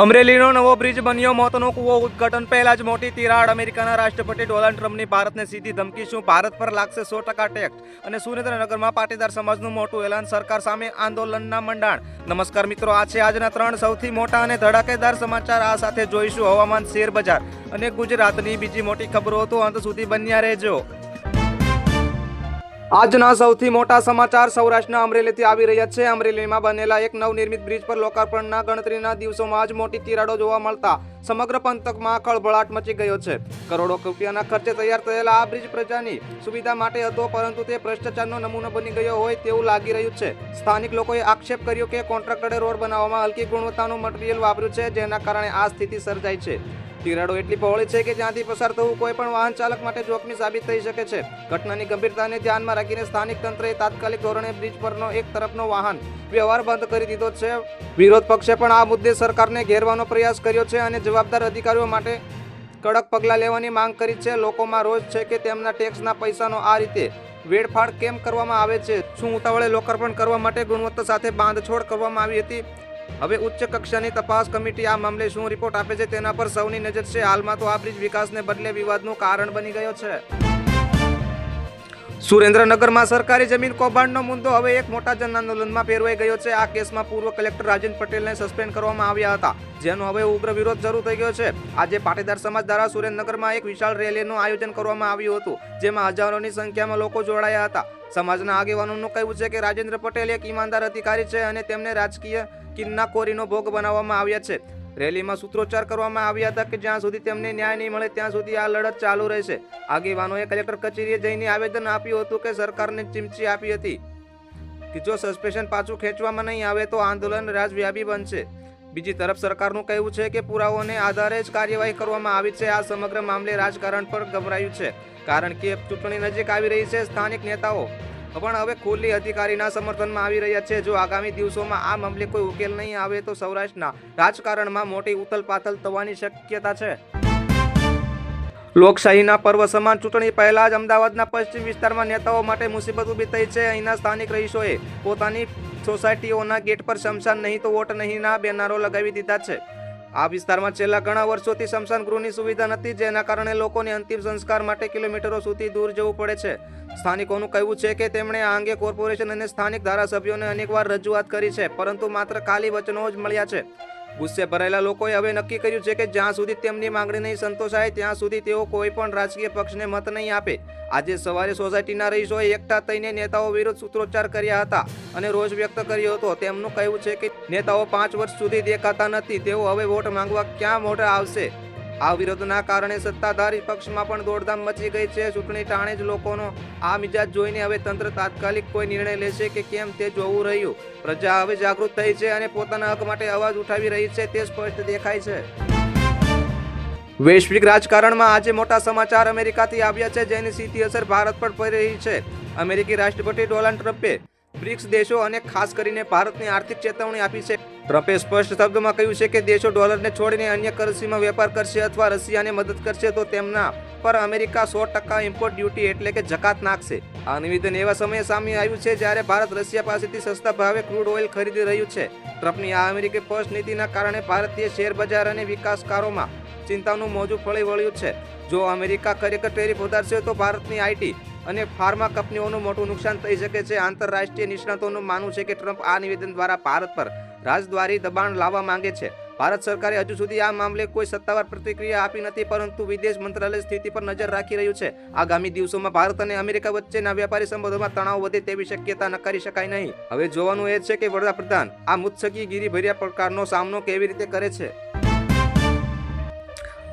અમરેલીનો નવો બ્રિજ બન્યો મોતનો કૂવો. ઉદઘાટન પહેલા જ મોટી તિરાડ અમેરિકાના રાષ્ટ્રપતિ ડોનાલ્ડ ટ્રમ્પની ભારતને સીધી ધમકી શું? ભારત પર લાગશે સો ટકા ટેક્સ. અને સુરેન્દ્રનગરમાં પાટીદાર સમાજનું મોટું એલાન સરકાર સામે આંદોલનના મંડાણ. નમસ્કાર મિત્રો, આ છે આજના ત્રણ સૌથી મોટા અને ધડાકેદાર સમાચાર. આ સાથે જોઈશું હવામાન શેર બજાર અને ગુજરાતની બીજી મોટી ખબરો. તો અંત સુધી બન્યા રહેજો. આજના સૌથી મોટા સમાચાર સૌરાષ્ટ્રના અમરેલીથી આવી રહ્યા છે. અમરેલીમાં બનેલા એક નવનિર્મિત બ્રિજ પર લોકાર્પણના ગણતરીના દિવસોમાં જ મોટી તિરાડો જોવા મળતા સમગ્ર પંથકમાં ખળભળાટ મચી ગયો છે. કરોડો રૂપિયાના ખર્ચે તૈયાર થયેલા આ બ્રિજ પ્રજાની સુવિધા માટે હતો, પરંતુ તે ભ્રષ્ટાચારનો નમૂનો બની ગયો હોય તેવું લાગી રહ્યું છે. સ્થાનિક લોકોએ આક્ષેપ કર્યો કે કોન્ટ્રાક્ટરે રોડ બનાવવામાં હલકી ગુણવત્તાનું મટીરિયલ વાપર્યું છે, જેના કારણે આ સ્થિતિ સર્જાઈ છે. તિરાડો એટલી પહોળી છે કે જ્યાંથી પસાર થવું કોઈ પણ વાહન ચાલક માટે જોખમી સાબિત થઈ શકે છે. ઘટનાની ગંભીરતાને ધ્યાનમાં રાખીને સ્થાનિક તંત્રએ તાત્કાલિક ધોરણે બ્રિજ પરનો એક તરફનો વાહન વ્યવહાર બંધ કરી દીધો છે. વિરોધ પક્ષે પણ આ મુદ્દે સરકારને ઘેરવાનો પ્રયાસ કર્યો છે અને જવાબદાર અધિકારીઓ માટે કડક પગલાં લેવાની માંગ કરી છે. લોકોમાં રોજ છે કે તેમના ટેક્સના પૈસાનો આ રીતે વેડફાડ કેમ કરવામાં આવે છે? શું ઉતાવળે લોકાર્પણ કરવા માટે ગુણવત્તા સાથે બાંધછોડ કરવામાં આવી હતી? હવે ઉચ્ચ કક્ષાની તપાસ કમિટી આ મામલે શું રિપોર્ટ આપે છે તેના પર સૌની નજર છે. હાલમાં તો આ બ્રિજ વિકાસને બદલે વિવાદનું કારણ બની ગયો છે. સુરેન્દ્રનગરમાં સરકારી જમીન કૌભાંડનો મુદ્દો હવે એક મોટા જન આંદોલનમાં ફેરવાઈ ગયો છે. આ કેસમાં પૂર્વ કલેક્ટર રાજેન પટેલને સસ્પેન્ડ કરવામાં આવ્યા હતા, જેનો હવે ઉગ્ર વિરોધ શરૂ થઈ ગયો છે. આજે પાટીદાર સમાજ દ્વારા સુરેન્દ્રનગરમાં એક વિશાળ રેલીનું આયોજન કરવામાં આવ્યું હતું, જેમાં હજારોની સંખ્યામાં લોકો જોડાયા હતા. સમાજના આગેવાનોનું કહેવું છે કે રાજેન્દ્ર પટેલ એક ઈમાનદાર અધિકારી છે અને તેમને રાજકીય કિન્નાકોરીનો ભોગ બનાવવામાં આવ્યા છે. રેલીમાં સૂત્રોચ્ચાર કરવામાં આવ્યા હતા કે જ્યાં સુધી તેમને ન્યાય નહીં મળે, ત્યાં સુધી આ લડત ચાલુ રહેશે. આગેવાનોએ કલેક્ટર કચેરીએ જઈને આવેદન આપ્યું હતું કે સરકારને ચીમચી આપી હતી કે જો સસ્પેન્શન પાછું ખેંચવામાં નહીં આવે તો આંદોલન રાજવ્યાપી બનશે. બીજી તરફ સરકારનું કહેવું છે કે પુરાવાઓને આધારે જ કાર્યવાહી કરવામાં આવી છે. આ સમગ્ર મામલે રાજકારણ પર ગભરાયું છે. કારણ કે ચૂંટણી નજીક આવી રહી છે. સ્થાનિક નેતાઓ પણ હવે ખુલ્લી અધિકારીના સમર્થનમાં આવી રહ્યા છે. જો આગામી દિવસોમાં આ મામલે કોઈ ઉકેલ નહીં આવે તો સૌરાષ્ટ્રના રાજકારણમાં મોટી ઉથલપાથલ થવાની શક્યતા છે. લોકશાહીના પર્વ સમાન ચૂંટણી પહેલા જ અમદાવાદના પશ્ચિમ વિસ્તારમાં નેતાઓ માટે મુસીબત ઊભી થઈ છે. અહીંના સ્થાનિક રહીશોએ પોતાની સોસાયટીઓના ગેટ પર શમશાન નહીં તો વોટ નહીંના બેનરો લગાવી દીધા છે. આ વિસ્તારમાં છેલ્લા ઘણા વર્ષોથી સ્મશાન ગૃહની સુવિધા નથી, જેના કારણે લોકોને અંતિમ સંસ્કાર માટે કિલોમીટરો સુધી દૂર જવું પડે છે. સ્થાનિકોનું કહેવું છે કે તેમણે આ અંગે કોર્પોરેશન અને સ્થાનિક ધારાસભ્યોને અનેકવાર રજૂઆત કરી છે, પરંતુ માત્ર ખાલી વચનો જ મળ્યા છે. ગુસ્સે ભરાયેલા લોકોએ હવે નક્કી કર્યું છે કે જ્યાં સુધી તેમની માંગણી નહીં સંતોષાય, ત્યાં સુધી તેઓ કોઈ પણ રાજકીય પક્ષને મત નહીં આપે. આજે સવારે સોસાયટીના રહીશોએ એકઠા થઈને નેતાઓ વિરુદ્ધ સૂત્રોચ્ચાર કર્યા હતા અને રોષ વ્યક્ત કર્યો હતો. તેમનું કહેવું છે કે નેતાઓ પાંચ વર્ષ સુધી દેખાતા નથી. તેઓ હવે વોટ માંગવા ક્યાં મોઢા આવશે? આ વિરોધના કારણે સત્તાધારી પક્ષમાં પણ દોડધામ મચી ગઈ છે. ચૂંટણી ટાણે જ લોકોનો આ મિજાજ જોઈને હવે તંત્ર તાત્કાલિક કોઈ નિર્ણય લેશે કે કેમ તે જોવું રહ્યું. પ્રજા હવે જાગૃત થઈ છે અને પોતાના હક માટે અવાજ ઉઠાવી રહી છે તે સ્પષ્ટ દેખાય છે. વૈશ્વિક રાજકારણમાં આજે મોટા સમાચાર અમેરિકાથી આવ્યા છે જેની સીધી અસર ભારત પર પડી રહી છે. અમેરિકી રાષ્ટ્રપતિ ડોનાલ્ડ ટ્રમ્પે બ્રિક્સ દેશો અને ખાસ કરીને ભારતની આર્થિક ચેતવણી આપી છે. ટ્રમ્પે સ્પષ્ટ શબ્દમાં કહ્યું છે કે દેશો ડોલરને છોડીને અન્ય કરન્સીમાં વેપાર કરશે અથવા રશિયાને મદદ કરશે તો તેમના પર અમેરિકા સો ટકા ઇમ્પોર્ટ ડ્યુટી એટલે કે જકાત નાખશે. આ નિવેદન એવા સમયે સામે આવ્યું છે જ્યારે ભારત રશિયા પાસેથી સસ્તા ભાવે ક્રૂડ ઓઇલ ખરીદી રહ્યું છે. ટ્રમ્પની આ અમેરિકી ફર્સ્ટ નીતિના કારણે ભારતીય શેર બજાર અને વિકાસકારોમાં ચિંતાનું મોજું ફળી વળ્યું છે. જો અમેરિકા ખરેખર ટેરિફ વધારશે તો ભારતની આઈટી અને ફાર્મા કંપનીઓનું મોટું નુકસાન થઈ શકે છે. આંતરરાષ્ટ્રીય નિષ્ણાતોનું માનવું છે કે ટ્રમ્પ આ નિવેદન દ્વારા ભારત પર રાજદ્વારી દબાણ લાવવા માંગે છે. ભારત સરકારે હજુ સુધી આ મામલે કોઈ સત્તાવાર પ્રતિક્રિયા આપી નથી, પરંતુ વિદેશ મંત્રાલય સ્થિતિ પર નજર રાખી રહ્યું છે. આગામી દિવસોમાં ભારત અને અમેરિકા વચ્ચેના વ્યાપારી સંબંધોમાં તણાવ વધે તેવી શક્યતા નકારી શકાય નહીં. હવે જોવાનું એ છે કે વડાપ્રધાન આ મુત્સકી ગીરીભર્યા પ્રકારનો સામનો કેવી રીતે કરે છે?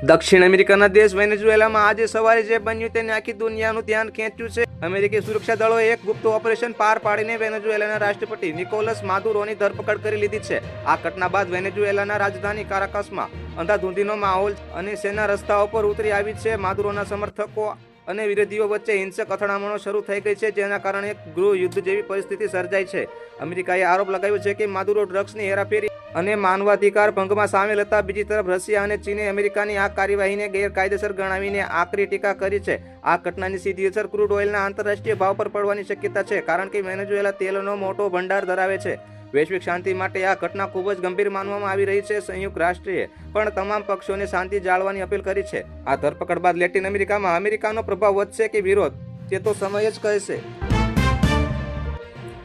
દક્ષિણ અમેરિકાના દેશ વેનેઝુએલામાં આજે સવારે જે બન્યું તેને આખી દુનિયાનું ધ્યાન ખેંચ્યું છે. અમેરિકી સુરક્ષા દળોએ એક ગુપ્ત ઓપરેશન પાર પાડીને વેનેઝુએલાના રાષ્ટ્રપતિ નિકોલસ માદુરોની ધરપકડ કરી લીધી છે. આ ઘટના બાદ વેનેઝુએલાના રાજધાની કારાકાસમાં અંધાધૂંધીનો માહોલ અને સેના રસ્તાઓ પર ઉતરી આવી છે. માદુરોના સમર્થકો અને વિરોધીઓ વચ્ચે હિંસક અથડામણો શરૂ થઈ ગઈ છે, જેના કારણે ગૃહ યુદ્ધ જેવી પરિસ્થિતિ સર્જાઈ છે. અમેરિકાએ આરોપ લગાવ્યો છે કે માદુરો ડ્રગ્સની હેરાફેરી અને માનવાધિકાર ભંગમાં સામેલ હતા. બીજી તરફ રશિયા અને ચીને અમેરિકાની આ કાર્યવાહીને ગેરકાયદેસર ગણાવીને આકરી ટીકા કરી છે. આ ઘટનાની સીધી અસર ક્રૂડ ઓઇલના આંતરરાષ્ટ્રીય ભાવ પર પડવાની શક્યતા છે, કારણ કે વેનેઝુએલા તેલનો મોટો ભંડાર ધરાવે છે. વૈશ્વિક શાંતિ માટે આ ઘટના ખૂબ જ ગંભીર માનવામાં આવી રહી છે, સંયુક્ત રાષ્ટ્રીય પણ તમામ પક્ષોને શાંતિ જાળવાની અપીલ કરી છે. આ ધરપકડ બાદ લેટિન અમેરિકામાં અમેરિકાનો પ્રભાવ વધશે કે વિરોધ? તે તો સમય જ કહેશે.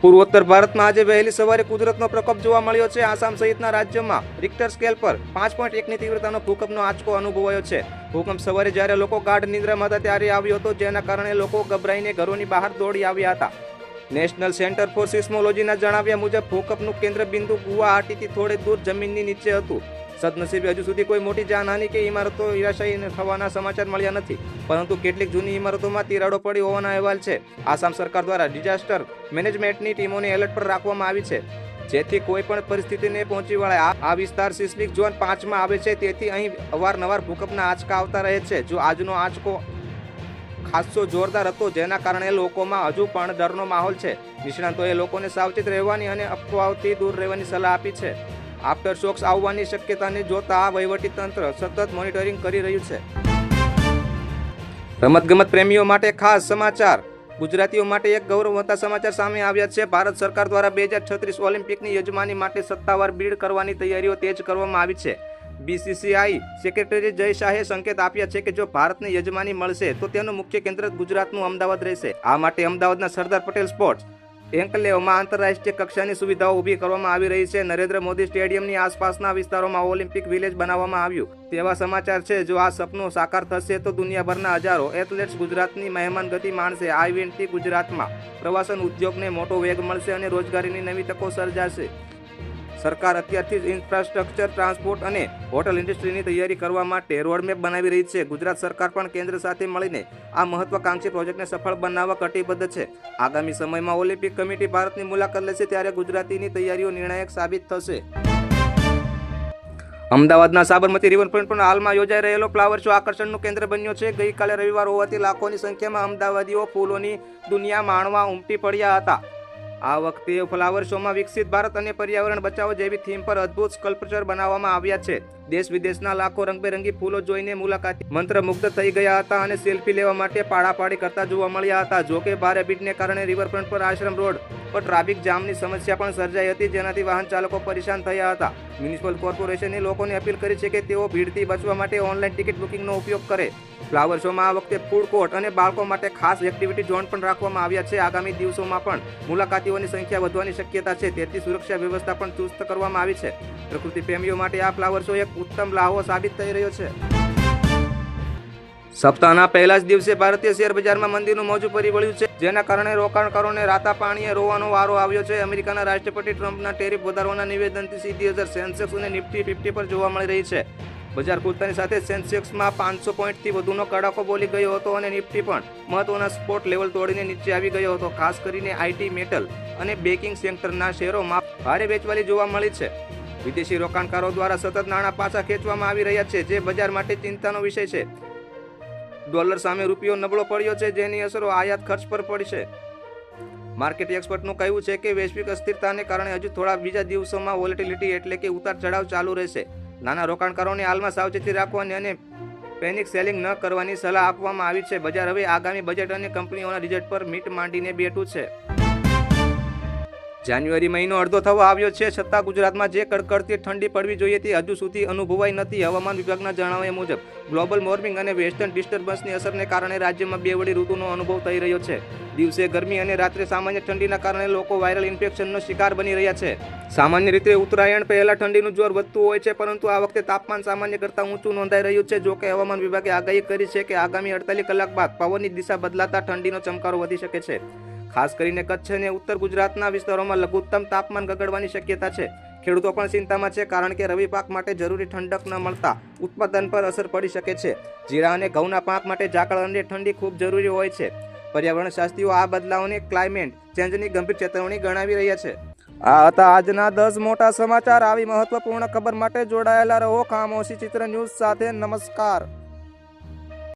પૂર્વોત્તર ભારતમાં આજે વહેલી સવારે કુદરતનો પ્રકોપ જોવા મળ્યો છે. આસામ સહિતના રાજ્યોમાં રિક્ટર સ્કેલ પર પાંચ પોઈન્ટ એકની તીવ્રતાનો ભૂકંપનો આંચકો અનુભવાયો છે. ભૂકંપ સવારે જ્યારે લોકો ગાઢ નિદ્રામાં હતા ત્યારે આવ્યો હતો, જેના કારણે લોકો ગભરાઈને ઘરોની બહાર દોડી આવ્યા હતા. નેશનલ સેન્ટર ફોર સિસ્મોલોજીના જણાવ્યા મુજબ, ભૂકંપનું કેન્દ્ર બિંદુ ગુવાહાટીથી થોડે દૂર જમીનની નીચે હતું. સદનસીબે હજુ સુધી કોઈ મોટી જાનહાની કે ઇમારતો નિરાશાયી થવાના સમાચાર મળ્યા નથી. પરંતુ કેટલીક જૂની ઇમારતોમાં તિરાડો પડી હોવાના અહેવાલ છે. આસામ સરકાર દ્વારા ડિઝાસ્ટર મેનેજમેન્ટની ટીમોને એલર્ટ પર રાખવામાં આવી છે. જેથી કોઈ પણ પરિસ્થિતિને પહોંચી વળાય આ- વિસ્તાર સિસ્મિક ઝોન પાંચમાં આવે છે. તેથી અહીં અવારનવાર ભૂકંપના આંચકા આવતા રહે છે. જો આજનો આંચકો ખાસ્સો જોરદાર હતો, જેના કારણે લોકોમાં હજુ પણ ડરનો માહોલ છે. નિષ્ણાંતોએ લોકોને સાવચેત રહેવાની અને અફવાઓથી દૂર રહેવાની સલાહ આપી છે. આફ્ટર શોક્સ આવવાની શક્યતાને જોતા આ વહીવટીતંત્ર સતત મોનિટરિંગ કરી રહ્યું છે. રમતગમત પ્રેમીઓ માટે ખાસ સમાચાર. ગુજરાતીઓ માટે એક ગૌરવવંતા સમાચાર સામે આવ્યા છે. ભારત સરકાર દ્વારા બે હજાર છત્રીસ ઓલિમ્પિકની યજમાની માટે સત્તાવાર બીડ કરવાની તૈયારીઓ તેજ કરવામાં આવી છે. બીસીસીઆઈ સેક્રેટરી જય શાહે સંકેત આપ્યા છે કે જો ભારતને યજમાની મળશે તો તેનું મુખ્ય કેન્દ્ર ગુજરાતનું અમદાવાદ રહેશે. આ માટે અમદાવાદના સરદાર પટેલ સ્પોર્ટ્સ એન્કલેવમાં આંતરરાષ્ટ્રીય કક્ષાની સુવિધાઓ ઊભી કરવામાં આવી રહી છે. નરેન્દ્ર મોદી સ્ટેડિયમની આસપાસના વિસ્તારોમાં ઓલિમ્પિક વિલેજ બનાવવામાં આવ્યું. તેવા સમાચાર છે, જો આ સપનું સાકાર થશે તો દુનિયાભરના હજારો એથ્લેટ્સ ગુજરાતની મહેમાન ગતિ માણશે. આ ઇવેન્ટથી ગુજરાતમાં પ્રવાસન ઉદ્યોગને મોટો વેગ મળશે અને રોજગારીની નવી તકો સર્જાશે. સરકાર અત્યારથી જ ઇન્ફ્રાસ્ટ્રક્ચર ટ્રાન્સપોર્ટ અને હોટલ ઇન્ડસ્ટ્રીની તૈયારી કરવા માટે રોડમેપ બનાવી રહી છે. ગુજરાત સરકાર પણ કેન્દ્ર સાથે મળીને આ મહત્વાકાંક્ષી પ્રોજેક્ટને સફળ બનાવવા કટિબદ્ધ છે. આગામી સમયમાં ઓલિમ્પિક કમિટી ભારતની મુલાકાત લેશે ત્યારે ગુજરાતીની તૈયારીઓ નિર્ણાયક સાબિત થશે. અમદાવાદના સાબરમતી રિવરફ્રન્ટ પણ હાલમાં યોજાઈ રહેલો ફ્લાવર શો આકર્ષણનું કેન્દ્ર બન્યો છે. ગઈકાલે રવિવાર હોવાથી લાખોની સંખ્યામાં અમદાવાદીઓ ફૂલોની દુનિયા માણવા ઉમટી પડ્યા હતા. આ વખતે ફ્લાવર શોમાં વિકસિત ભારત અને પર્યાવરણ બચાવો જેવી થીમ પર અદ્ભુત સ્કલ્પચર બનાવવામાં આવ્યા છે. દેશ વિદેશના લાખો રંગબેરંગી ફૂલો જોઈને મુલાકાતી મંત્રમુગ્ધ થઈ ગયા હતા અને સેલ્ફી લેવા માટે પાડાપાડી કરતા જોવા મળ્યા હતા. જોકે ભારે ભીડને કારણે રિવરફ્રન્ટ પર આશ્રમ રોડ પર ટ્રાફિક જામની સમસ્યા પણ સર્જાઈ હતી. જેનાથી વાહન ચાલકો પરેશાન થયા હતા. મ્યુનિસિપલ કોર્પોરેશને લોકોને અપીલ કરી છે કે તેઓ ભીડથી બચવા માટે ઓનલાઈન ટિકિટ બુકિંગનો ઉપયોગ કરે. ફ્લાવર શોમાં આ વખતે ફૂડ કોર્ટ અને બાળકો માટે ખાસ એક્ટિવિટી ઝોન પણ રાખવામાં આવ્યા છે. આગામી દિવસોમાં પણ મુલાકાતીઓની સંખ્યા વધવાની શક્યતા છે. તેથી સુરક્ષા વ્યવસ્થા પણ ચુસ્ત કરવામાં આવી છે. પ્રકૃતિ પ્રેમીઓ માટે આ ફ્લાવર શો એક ઉત્તમ લાહો સાબિત થઈ રહ્યો છે. સપ્તાહના પહેલા જ દિવસે ભારતીય શેર બજારમાં મંદીનું મોજું ફરી વળ્યું છે, જેના કારણે રોકાણકારોને રાતા પાણીએ રોવાનો વારો આવ્યો છે. અમેરિકાના રાષ્ટ્રપતિ ટ્રમ્પના ટેરિફ વધારવાના નિવેદનથી સીધી અસર સેન્સેક્સ અને નિફ્ટી ફિફ્ટી પર જોવા મળી રહી છે. બજાર કૂદતાની સાથે સેન્સેક્સમાં પાંચસો પોઈન્ટથી વધુનો કડાકો બોલી ગયો હતો અને નિફ્ટી પણ મહત્વના સ્પોટ લેવલ તોડીને નીચે આવી ગયો હતો. ખાસ કરીને આઈટી, મેટલ અને બેકિંગ સેક્ટરના શેરોમાં ભારે વેચવાલી જોવા મળી છે. વિદેશી રોકાણકારો દ્વારા સતત નાણાં પાછા ખેંચવામાં આવી રહ્યા છે, જે બજાર માટે ચિંતાનો વિષય છે. ડોલર સામે રૂપિયો નબળો પડ્યો છે, જેની અસરો આયાત ખર્ચ પર પડશે. માર્કેટ એક્સપર્ટનું કહેવું છે કે વૈશ્વિક અસ્થિરતાને કારણે હજુ થોડા બીજા દિવસોમાં વોલેટિલિટી એટલે કે ઉતાર ચઢાવ ચાલુ રહેશે. નાના રોકાણકારોને હાલમાં સાવચેતી રાખવાની અને પેનિક સેલિંગ ન કરવાની સલાહ આપવામાં આવી છે. બજાર હવે આગામી બજેટ અને કંપનીઓના રિઝલ્ટ પર મીટ માંડીને બેઠું છે. જાન્યુઆરી મહિનો અડધો થવા આવ્યો છે. છતાં ગુજરાતમાં જે કડકડતી ઠંડી પડવી જોઈએ તે હજુ સુધી અનુભવાઈ નથી. હવામાન વિભાગના જણાવ્યા મુજબ, ગ્લોબલ વોર્મિંગ અને વેસ્ટર્ન ડિસ્ટર્બન્સની અસરને કારણે રાજ્યમાં બે વડી ઋતુનો અનુભવ થઈ રહ્યો છે. દિવસે ગરમી અને રાત્રે સામાન્ય ઠંડીના કારણે લોકો વાયરલ ઇન્ફેક્શનનો શિકાર બની રહ્યા છે. સામાન્ય રીતે ઉત્તરાયણ પહેલા ઠંડીનું જોર વધતું હોય છે, પરંતુ આ વખતે તાપમાન સામાન્ય કરતાં ઊંચું નોંધાઈ રહ્યું છે. જોકે હવામાન વિભાગે આગાહી કરી છે કે આગામી અડતાલીસ કલાક બાદ પવનની દિશા બદલાતા ઠંડીનો ચમકારો વધી શકે છે. ખાસ કરીને કચ્છ અને ઉત્તર ગુજરાતના વિસ્તારોમાં લઘુત્તમ તાપમાન ગગડવાની શક્યતા છે. ખેડૂતો પણ ચિંતામાં છે કારણ કે રવિ પાક માટે જરૂરી ઠંડક ન મળતા ઉત્પાદન પર અસર પડી શકે છે. જીરા અને ઘઉંના પાક માટે ઝાકળ અને ઠંડી ખૂબ જરૂરી હોય છે. પર્યાવરણ શાસ્ત્રીઓ આ બદલાવને ક્લાઇમેટ ચેન્જની ગંભીર ચેતવણી ગણાવી રહ્યા છે. આ હતા આજના દસ મોટા સમાચાર. આવી મહત્વપૂર્ણ ખબર માટે જોડાયેલા રહો. ખામોશી ચિત્ર ન્યૂઝ સાથે નમસ્કાર.